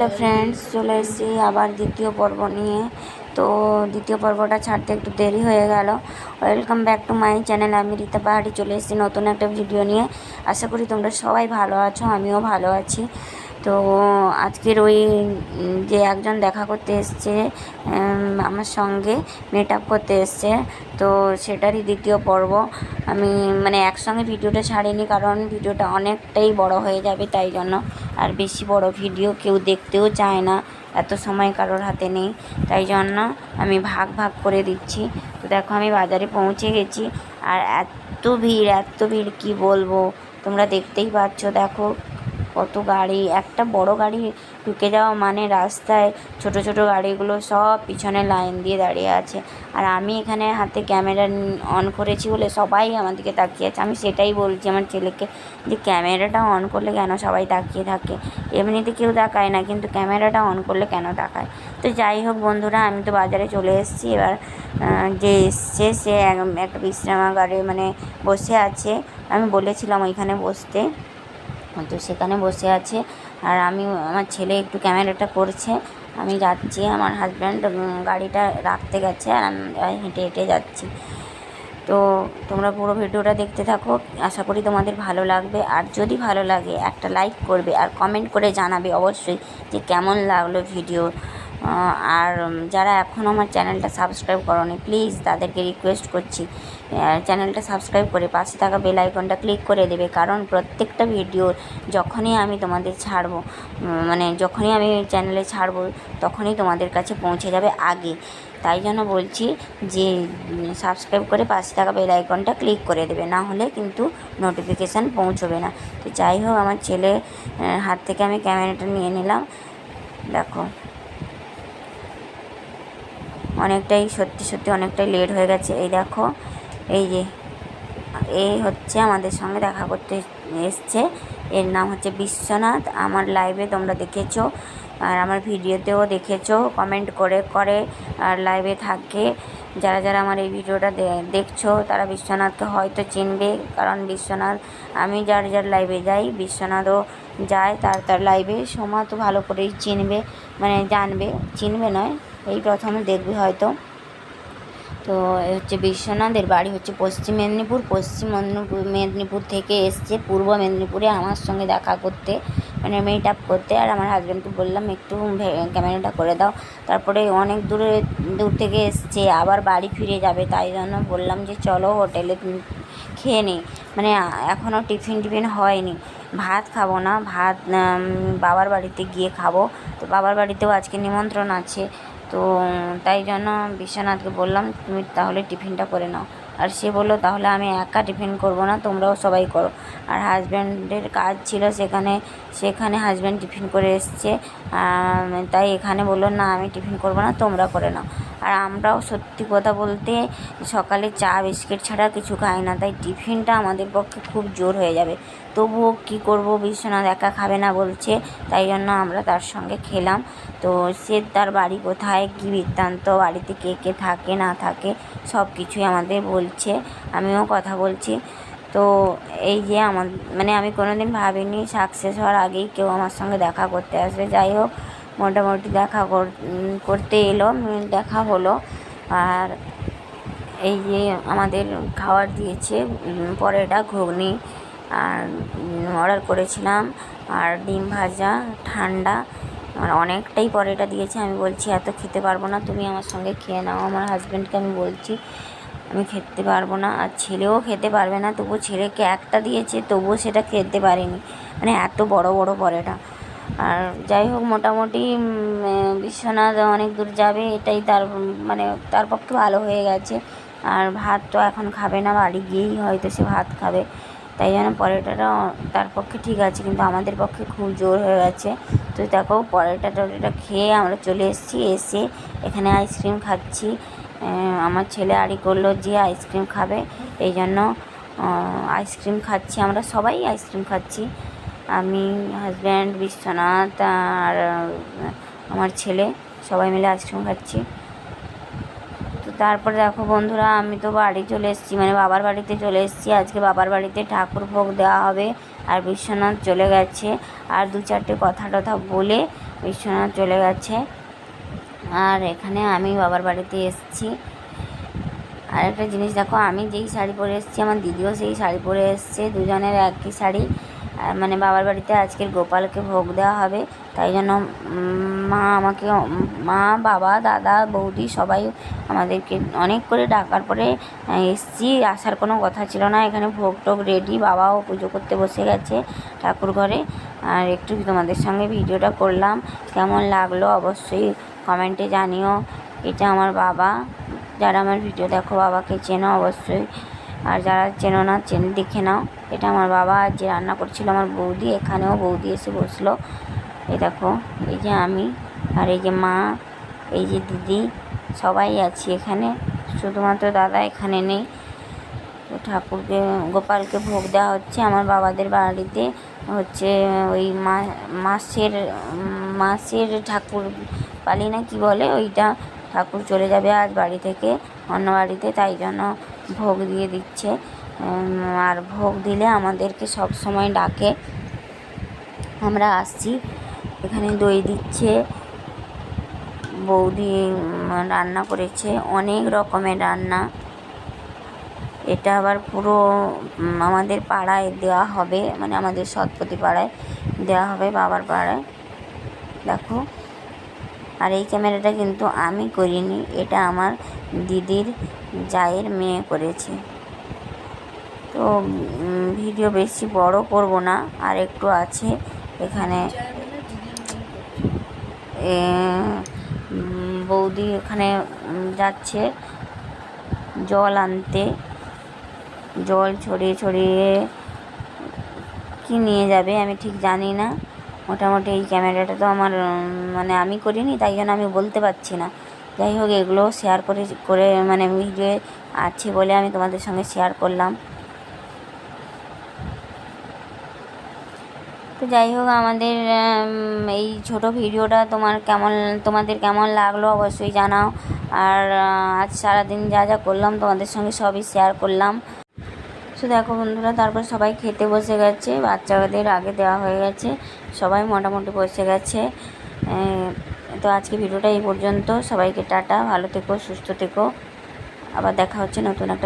Hello friends, চলে এসেছি আবার দ্বিতীয় পর্ব নিয়ে। তো দ্বিতীয় পর্বটা ছাড়তে একটু দেরি হয়ে গেল। Welcome back to my channel আমি রীতা পাহাড়ি, চলে এসেছি নতুন একটা ভিডিও নিয়ে। আশা করি তোমরা সবাই ভালো আছো, আমিও ভালো আছি। তো আজকের ওই যে একজন দেখা করতে এসছে আমার সঙ্গে মেট আপ করতে এসছে, তো সেটারই দ্বিতীয় পর্ব। আমি মানে একসঙ্গে ভিডিওটা ছাড়িনি, কারণ ভিডিওটা অনেকটাই বড় হয়ে যাবে, তাই জন্য। আর বেশি বড় ভিডিও কেউ দেখতেও চায় না। এত সময় কারোর হাতে নেই। তাই জন্য আমি ভাগ ভাগ করে দিচ্ছি। তো দেখো আমি বাজারে পৌঁছে গেছি। আর এত ভিড় এত ভিড়, কি বলব? তোমরা দেখতেই পাচ্ছ, দেখো। কত গাড়ি, একটা বড় গাড়ি ঢুকে যাওয়া মানে রাস্তায় ছোট ছোট গাড়িগুলো সব পিছনে লাইন দিয়ে দাঁড়িয়ে আছে। আর আমি এখানে হাতে ক্যামেরা অন করেছি বলে সবাই আমার দিকে তাকিয়ে আছে। আমি সেটাই বলছি আমার ছেলেকে যে ক্যামেরাটা অন করলে কেন সবাই তাকিয়ে থাকে? এমনিতে কেউ তাকায় না, কিন্তু ক্যামেরাটা অন করলে কেন তাকায়? তো যাই হোক বন্ধুরা, আমি তো বাজারে চলে এসেছি। এবার যে এসছে, সে এক- একটা বিশ্রামাগারে মানে বসে আছে। আমি বলেছিলাম ওইখানে বসতে। তো সেখানে বসে আছে। আর আমি, আমার ছেলে একটু ক্যামেরাটা করছে। আমি যাচ্ছি, আমার হাজব্যান্ড গাড়িটা রাখতে গেছে আর আমি হেঁটে হেঁটে যাচ্ছি। তো তোমরা পুরো ভিডিওটা দেখতে থাকো। আশা করি তোমাদের ভালো লাগবে। আর যদি ভালো লাগে, একটা লাইক করবে আর কমেন্ট করে জানাবে অবশ্যই যে কেমন লাগল ভিডিও আর যারা এখনও আমার চ্যানেলটা সাবস্ক্রাইব করনি, প্লিজ তাদেরকে রিকোয়েস্ট করছি। চ্যানেলটা সাবস্ক্রাইব করে পাশে থাকা বেল আইকনটা ক্লিক করে দেবে, কারণ প্রত্যেকটা ভিডিও যখনই আমি তোমাদের ছাড়বো মানে যখনই আমি চ্যানেলে ছাড়বো, তখনই তোমাদের কাছে পৌঁছে যাবে আগে। তাই জন্য বলছি যে সাবস্ক্রাইব করে পাশে থাকা বেল আইকনটা ক্লিক করে দেবে, না হলে কিন্তু নোটিফিকেশান পৌঁছবে না। তো যাই হোক, আমার ছেলে হাত থেকে আমি ক্যামেরাটা নিয়ে নিলাম। দেখো। অনেকটাই, সত্যি সত্যি অনেকটাই লেট হয়ে গেছে। এই দেখো, এই যে, এই হচ্ছে আমাদের সঙ্গে দেখা করতে এসছে। এর নাম হচ্ছে বিশ্বনাথ। আমার লাইভে তোমরা দেখেছ, আর আমার ভিডিওতেও দেখেছ কমেন্ট করে করে, আর লাইভে থাকে। যারা যারা আমার এই ভিডিওটা দেখছ, তারা বিশ্বনাথকে হয়তো চিনবে, কারণ বিশ্বনাথ, আমি যার যার লাইভে যাই, বিশ্বনাথও যায়, তার তার লাইভে সোমা তো ভালো করেই চিনবে মানে জানবে। চিনবে নয়, এই প্রথমে দেখবে হয়তো। তো হচ্ছে বিশ্বনাথের বাড়ি হচ্ছে পশ্চিম মেদিনীপুর। পশ্চিম মেদিনীপুর মেদিনীপুর থেকে এসছে পূর্ব মেদিনীপুরে আমার সঙ্গে দেখা করতে মানে মেট আপ করতে। আর আমার হাজব্যান্ডকে বললাম, একটু ক্যামেরাটা করে দাও। তারপরে অনেক দূরে, দূর থেকে এসছে, আবার বাড়ি ফিরে যাবে। তাই জন্য বললাম যে, চলো হোটেলে খেয়ে নিই। মানে এখনও টিফিন টিফিন হয়নি। ভাত খাব না, ভাত বাবার বাড়িতে গিয়ে খাব। তো বাবার বাড়িতেও আজকে নিমন্ত্রণ আছে। তো, তাই জন্য বিশ্বনাথকে বললাম, তুমি তাহলে টিফিনটা করে নাও। আর সে বলল, তাহলে আমি একা টিফিন করব না, তোমরাও সবাই করো। আর হাজব্যান্ডের কাজ ছিল সেখানে সেখানে হাজব্যান্ড টিফিন করে এসছে। তাই এখানে বলল, না, আমি টিফিন করব না, তোমরা করে নাও। আর আমরাও সত্যি কথা বলতে সকালে চা, বিস্কিট ছাড়া কিছু খাই না, তাই টিফিনটা আমাদের পক্ষে খুব জোর হয়ে যাবে। তবুও কী করব বিশ্বনাথ একা খাবে না বলছে, তাই জন্য আমরা তার সঙ্গে খেলাম। তো সে তার বাড়ি কোথায়, কী বৃত্তান্ত, বাড়িতে কে কে থাকে, না থাকে, সব কিছুই আমাদের বলছে, আমিও কথা বলছি। তো এই যে আমার মানে আমি কোনো দিন ভাবিনি সাকসেস হওয়ার আগেই কেউ আমার সঙ্গে দেখা করতে আসবে, যাই হোক। মোটামুটি দেখা কর- করতে এলো দেখা হলো। আর এই যে আমাদের খাবার দিয়েছে পরেটা, ঘুগনি, আর অর্ডার করেছিলাম। আর ডিম ভাজা, ঠান্ডা আর অনেকটাই পরেটা দিয়েছে। আমি বলছি, এত খেতে পারব না, তুমি আমার সঙ্গে খেয়ে নাও। আমার হাজব্যান্ডকে আমি বলছি, আমি খেতে পারব না, আর ছেলেও খেতে পারবে না, তবু ছেলেকে একটা দিয়েছে, তবুও সেটা খেতে পারেনি। মানে এত বড় বড় পরেটা। আর যাই হোক, মোটামুটি বিশ্বনাথ অনেক দূর যাবে, এটাই তার মানে তার পক্ষে ভালো হয়ে গেছে। আর ভাত তো এখন খাবে না, বাড়ি গিয়েই হয়তো সে ভাত খাবে। তাই জন্য পরোটাটা তার পক্ষে ঠিক আছে, কিন্তু আমাদের পক্ষে খুব জোর হয়ে গেছে। তো দেখো, পরোটা টরোটা খেয়ে আমরা চলে এসেছি, এসে এখানে আইসক্রিম খাচ্ছি। আমার ছেলে আড়ি করল যে আইসক্রিম খাবে, এই জন্য আইসক্রিম খাচ্ছি আমরা, সবাই আইসক্রিম খাচ্ছি। আমি হাজব্যান্ড বিশ্বনাথ আর আমার ছেলে, সবাই মিলে আইসক্রিম খাচ্ছি। তো তারপরে দেখো বন্ধুরা, আমি তো বাড়ি চলে এসেছি মানে বাবার বাড়িতে চলে এসেছি। আজকে বাবার বাড়িতে ঠাকুর ভোগ দেওয়া হবে আর বিশ্বনাথ চলে গেছে। আর দু চারটে কথা টথা বলে বিশ্বনাথ চলে গেছে। আর এখানে আমি বাবার বাড়িতে এসেছি। আর একটা জিনিস দেখো, আমি যেই শাড়ি পরে এসেছি, আমার দিদিও সেই শাড়ি পরে এসছে, দুজনের একই শাড়ি। মানে বাবার বাড়িতে আজকের গোপালকে ভোগ দেওয়া হবে। তাই জন্য মা আমাকে, মা, বাবা, দাদা, বৌদি সবাই আমাদেরকে অনেক করে ডাকার পরে এসছি। আসার কোনো কথা ছিল না। এখানে ভোগ টোগ রেডি বাবাও পুজো করতে বসে গেছে ঠাকুর ঘরে। আর একটু তোমাদের সঙ্গে ভিডিওটা করলাম। কেমন লাগল অবশ্যই কমেন্টে জানিও। এটা আমার বাবা। যারা আমার ভিডিও দেখো, বাবাকে চেনো অবশ্যই। আর যারা চেনো না, চেন, দেখে নাও। এটা আমার বাবা যে রান্না করছিল, আমার বৌদি, এখানেও বৌদি এসে বসল। এই দেখো, এই যে আমি আর এই যে মা, এই যে দিদি, সবাই আছি এখানে। শুধুমাত্র দাদা এখানে নেই। তো ঠাকুরকে, গোপালকে ভোগ দেওয়া হচ্ছে। আমার বাবাদের বাড়িতে হচ্ছে ওই মাসের মাসের ঠাকুর পালি না কি বলে, ওইটা ঠাকুর চলে যাবে আজ বাড়ি থেকে, অন্য বাড়িতে। তাই জন্য ভোগ দিয়ে দিচ্ছে। আর ভোগ দিলে আমাদেরকে সব সময় ডাকে। আমরা আসছি। এখানে দই দিচ্ছে। বৌদি রান্না করেছে। অনেক রকমের রান্না। এটা আবার পুরো আমাদের পাড়ায় দেওয়া হবে। মানে আমাদের সৎপতি পাড়ায় দেওয়া হবে, বাবার পাড়ায়। দেখো। আর এই ক্যামেরাটা কিন্তু আমি করিনি, এটা আমার দিদির জায়ের মেয়ে করেছে। তো ভিডিও বেশি বড় করব না, আর একটু আছে এখানে। বৌদি এখানে যাচ্ছে জল আনতে। জল ছড়িয়ে ছড়িয়ে কি নিয়ে যাবে আমি ঠিক জানি না। মোটামুটি এই ক্যামেরাটা তো আমার মানে আমি করিনি, তাই জন্য আমি বলতে পারছি না। যাই হোক, এগুলো শেয়ার করে করে মানে ভিডিও আছে বলে আমি তোমাদের সঙ্গে শেয়ার করলাম। তো যাই হোক, আমাদের এই ছোট ভিডিওটা তোমার কেমন, তোমাদের কেমন লাগল অবশ্যই জানাও। আর আজ সারাদিন যা যা করলাম তোমাদের সঙ্গে সবই শেয়ার করলাম। তো দেখো বন্ধুরা, তারপর সবাই খেতে বসে গেছে, বাচ্চাদের আগে দেওয়া হয়ে গেছে, সবাই মোটামুটি বসে গেছে। তো আজকে ভিডিওটা এই পর্যন্ত, সবাইকে টাটা, ভালো থেকো, সুস্থ থেকো, আবার দেখা হচ্ছে নতুন একটা